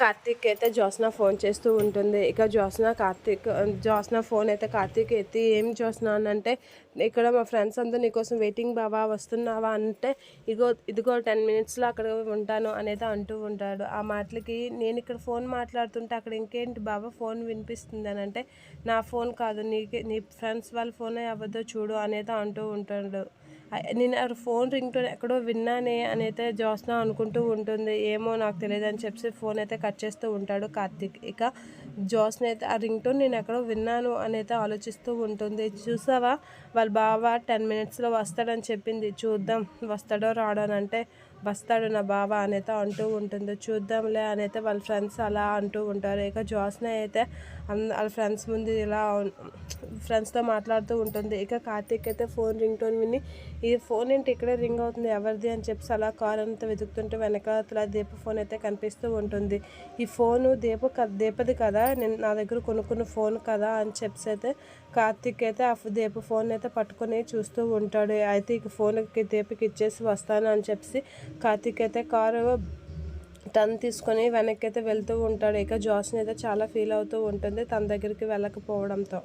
కార్తీక్ అయితే జ్యోత్స్న ఫోన్ చేస్తూ ఉంటుంది. ఇక జ్యోత్స్న కార్తీక్ జ్యోత్స్న ఫోన్ అయితే కార్తీక్ ఎత్తి ఏం జ్యోత్స్న అని అంటే ఇక్కడ మా ఫ్రెండ్స్ అందరూ నీకోసం వెయిటింగ్ బావా వస్తున్నావా? అంటే ఇగో ఇదిగో టెన్ మినిట్స్లో అక్కడ ఉంటాను అనేది అంటూ ఉంటాడు. ఆ మాటలకి నేను ఇక్కడ ఫోన్ మాట్లాడుతుంటే అక్కడ ఇంకేంటి బాబా ఫోన్ వినిపిస్తుంది అని అంటే నా ఫోన్ కాదు నీకే నీ ఫ్రెండ్స్ వాళ్ళ ఫోనే అవ్వద్దో చూడు అనేది అంటూ ఉంటాడు. నేను ఆ ఫోన్ రింగ్ టోన్ ఎక్కడో విన్నానే అని అయితే జోస్నా అనుకుంటూ ఉంటుంది. ఏమో నాకు తెలియదు అని చెప్పి ఫోన్ అయితే కట్ చేస్తూ ఉంటాడు కార్తీక్. ఇక జోస్న అయితే ఆ రింగ్ టోన్ నేను ఎక్కడో విన్నాను అని అయితే ఆలోచిస్తూ ఉంటుంది. చూసావా? వాళ్ళ బావ టెన్ మినిట్స్లో వస్తాడని చెప్పింది. చూద్దాం వస్తాడో రాడో అని అంటే వస్తాడు నా బావ అనేది అంటూ ఉంటుంది. చూద్దాంలే అని అయితే వాళ్ళ ఫ్రెండ్స్ అలా అంటూ ఉంటారు. ఇక జోస్న అయితే వాళ్ళ ఫ్రెండ్స్ ముందు ఇలా ఫ్రెండ్స్తో మాట్లాడుతూ ఉంటుంది. ఇక కార్తీక్ అయితే ఫోన్ రింగ్ టోన్ విని ఈ ఫోన్ ఏంటి ఇక్కడే రింగ్ అవుతుంది ఎవరిది అని చెప్పి అలా కార్ అంతా వెతుకుతుంటే వెనకాల దీప ఫోన్ అయితే కనిపిస్తూ ఉంటుంది. ఈ ఫోను దీప క- దీపది కదా నేను నా దగ్గర కొనుక్కున్న ఫోన్ కదా అని చెప్పి అయితే కార్తీక్ అయితే ఆ దీప ఫోన్ అయితే పట్టుకొని చూస్తూ ఉంటాడు. అయితే ఇక ఫోన్కి దీపకి ఇచ్చేసి వస్తాను అని చెప్పి కార్తీక్ అయితే కారు టన్ తీసుకొని వెనక్కి అయితే వెళ్తూ ఉంటాడు. ఇక జాస్ని అయితే చాలా ఫీల్ అవుతూ ఉంటుంది తన దగ్గరికి వెళ్ళకపోవడంతో.